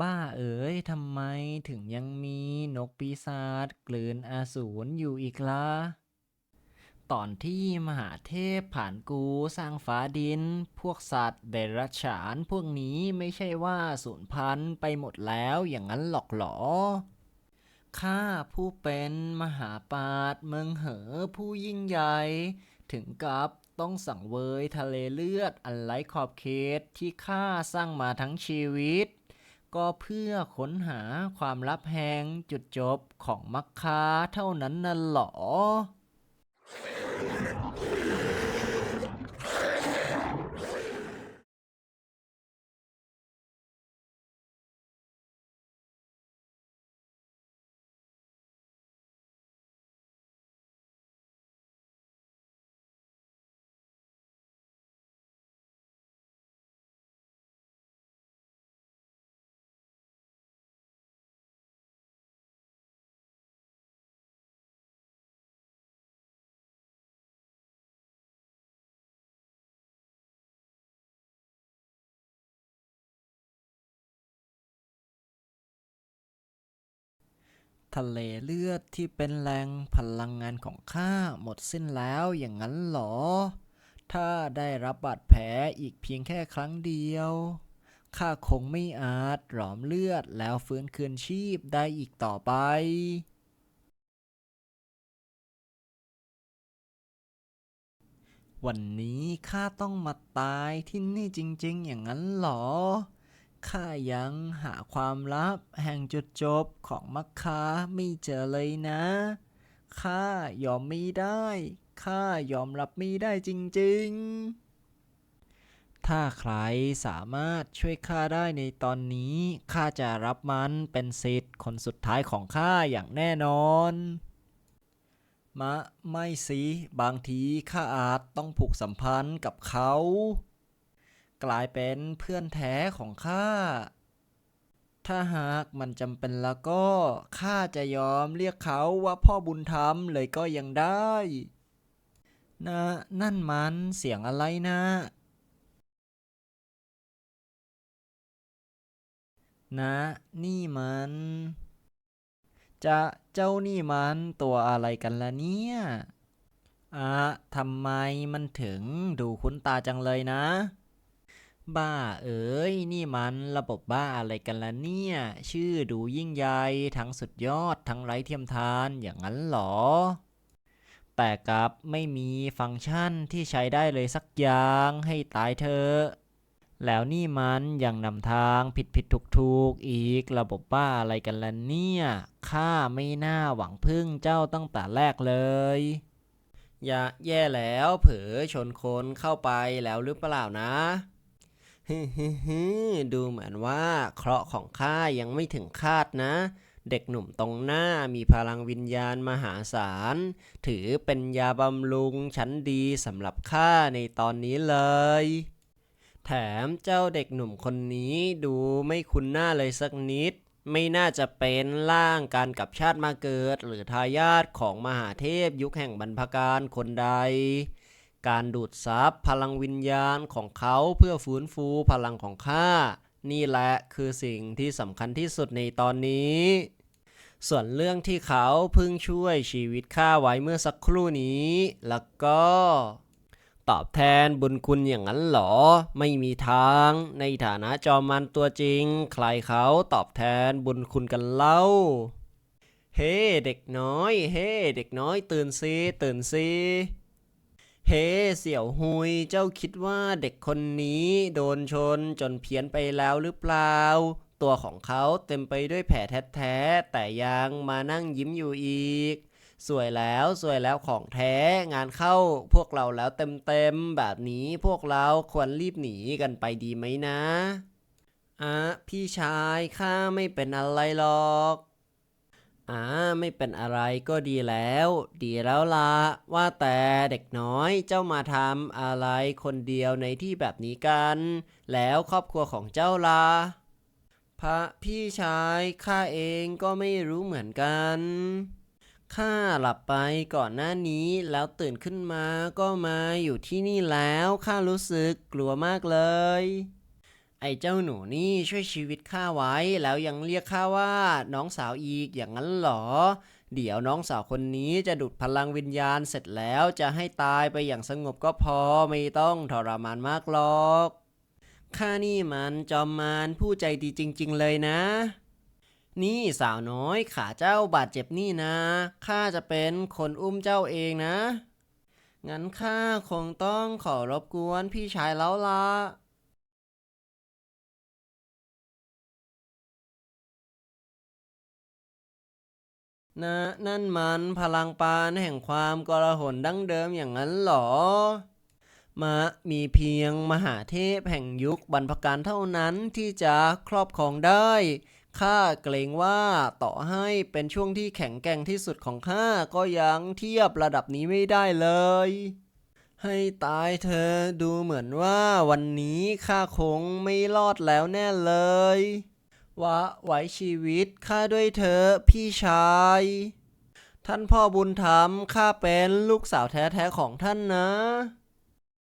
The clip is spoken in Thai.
บ้าเอ๋ยทำไมถึงยังมีนกปีศาจกลืนอสูรอยู่อีกล่ะตอนที่มหาเทพผ่านกูสร้างฟ้าดิน พวกสัตว์เดรัจฉานพวกนี้ไม่ใช่ว่าสูญพันธุ์ไปหมดแล้วอย่างนั้นหรอกหรอข้าผู้เป็นมหาปาดเมืองเหอผู้ยิ่งใหญ่ ถึงกับต้องสังเวยทะเลเลือดอันไร้ขอบเขตที่ข้าสร้างมาทั้งชีวิต ก็เพื่อค้นหาความลับแห่งจุดจบของมักคาเท่านั้นน่ะหรอ ทะเลเลือดที่เป็นแหล่งพลังงานของข้าหมดสิ้นแล้วอย่างนั้นหรอ ถ้าได้รับบาดแผลอีกเพียงแค่ครั้งเดียวข้าคงไม่อาจหลอมเลือดแล้วฟื้นคืนชีพได้อีกต่อไป วันนี้ข้าต้องมาตายที่นี่จริง ๆ อย่างนั้นหรอ ข้ายังหาความลับแห่งจุดจบของมัคคาไม่เจอเลยนะ ข้ายอมไม่ได้ ข้ายอมรับไม่ได้จริงๆ ถ้าใครสามารถช่วยข้าได้ในตอนนี้ ข้าจะรับมันเป็นสิทธิ์คนสุดท้ายของข้าอย่างแน่นอนมะไม่สิ บางทีข้าอาจต้องผูกสัมพันธ์กับเขา กลายเป็นเพื่อนแท้ของข้า ถ้าหากมันจำเป็นแล้วก็ข้าจะยอมเรียกเขาว่าพ่อบุญธรรมเลยก็ยังได้นะนั่นมันเสียงอะไรนะ นะ นี่มัน จะเจ้านี่มันตัวอะไรกันล่ะเนี่ยอะทำไมมันถึงดูคุ้นตาจังเลยนะ บ้าเอ๋ยนี่มันระบบบ้าอะไรกันล่ะเนี่ย ชื่อดูยิ่งใหญ่ทั้งสุดยอดทั้งไร้เทียมทานอย่างนั้นหรอ แต่กับไม่มีฟังก์ชันที่ใช้ได้เลยสักอย่างให้ตายเถอแล้วนี่มันยังนำทางผิดผิดถูกถูกอีกระบบบ้าอะไรกันล่ะเนี่ยข้าไม่น่าหวังพึ่งเจ้าตั้งแต่แรกเลยอย่าแย่แล้วเผลอชนคนเข้าไปแล้วหรือเปล่านะ ฮึฮึฮึดูเหมือนว่าเคราะห์ของข้ายังไม่ถึงคาดนะ เด็กหนุ่มตรงหน้ามีพลังวิญญาณมหาศาล ถือเป็นยาบำรุงชั้นดีสำหรับข้าในตอนนี้เลย แถมเจ้าเด็กหนุ่มคนนี้ดูไม่คุ้นหน้าเลยสักนิด ไม่น่าจะเป็นร่างการกับชาติมาเกิด หรือทายาทของมหาเทพยุคแห่งบรรพการคนใด การดูดซับพลังวิญญาณของเขาเพื่อฟื้นฟูพลังของข้า นี่แหละคือสิ่งที่สำคัญที่สุดในตอนนี้ ส่วนเรื่องที่เขาเพิ่งช่วยชีวิตข้าไว้เมื่อสักครู่นี้ แล้วก็ ตอบแทนบุญคุณอย่างนั้นหรอ ไม่มีทาง ในฐานะจอมมันตัวจริง ใครเขาตอบแทนบุญคุณกันเล่าเฮ้เด็กน้อย เฮ้เด็กน้อยตื่นสิตื่นสิ เฮ้ เสี่ยวหุย เจ้าคิดว่าเด็กคนนี้โดนชนจนเพี้ยนไปแล้วหรือเปล่า ตัวของเขาเต็มไปด้วยแผลแท้ๆ แต่ยังมานั่งยิ้มอยู่อีก สวยแล้วสวยแล้วของแท้งานเข้าพวกเราแล้วเต็มๆ แบบนี้พวกเราควรรีบหนีกันไปดีไหมนะ อะ พี่ชายข้าไม่เป็นอะไรหรอก อ่าไม่เป็นอะไรก็ดีแล้ว ดีแล้วละว่าแต่เด็กน้อยเจ้ามาทำอะไรคนเดียวในที่แบบนี้กัน แล้วครอบครัวของเจ้าละพระพี่ชายข้าเองก็ไม่รู้เหมือนกันข้าหลับไปก่อนหน้านี้แล้วตื่นขึ้นมาก็มาอยู่ที่นี่แล้วข้ารู้สึกกลัวมากเลย ไอ้เจ้าหนูนี่ช่วยชีวิตข้าไว้ แล้วยังเรียกข้าว่า น้องสาวอีกอย่างนั้นหรอ เดี๋ยวน้องสาวคนนี้จะดูดพลังวิญญาณเสร็จแล้วจะให้ตายไปอย่างสงบก็พอไม่ต้องทรมานมากหรอกข้านี่มันจอมมารผู้ใจดีจริง ๆ เลยนะ นี่สาวน้อยขาเจ้าบาดเจ็บนี่นะข้าจะเป็นคนอุ้มเจ้าเองนะ งั้นข้าคงต้องขอรบกวนพี่ชายแล้วล่ะ นะนั่นมันพลังปานแห่งความกลาหนดั้งเดิมอย่างนั้นหรอมามีเพียงมหาเทพแห่งยุคบรรพการเท่านั้นที่จะครอบครองได้ ข้าเกรงว่าต่อให้เป็นช่วงที่แข็งแกร่งที่สุดของข้าก็ยังเทียบระดับนี้ไม่ได้เลย ให้ตายเธอดูเหมือนว่าวันนี้ข้าคงไม่รอดแล้วแน่เลย ว่าไว้ชีวิตข้าด้วยเธอพี่ชาย ท่านพ่อบุญธรรมข้าเป็นลูกสาวแท้ๆของท่านนะ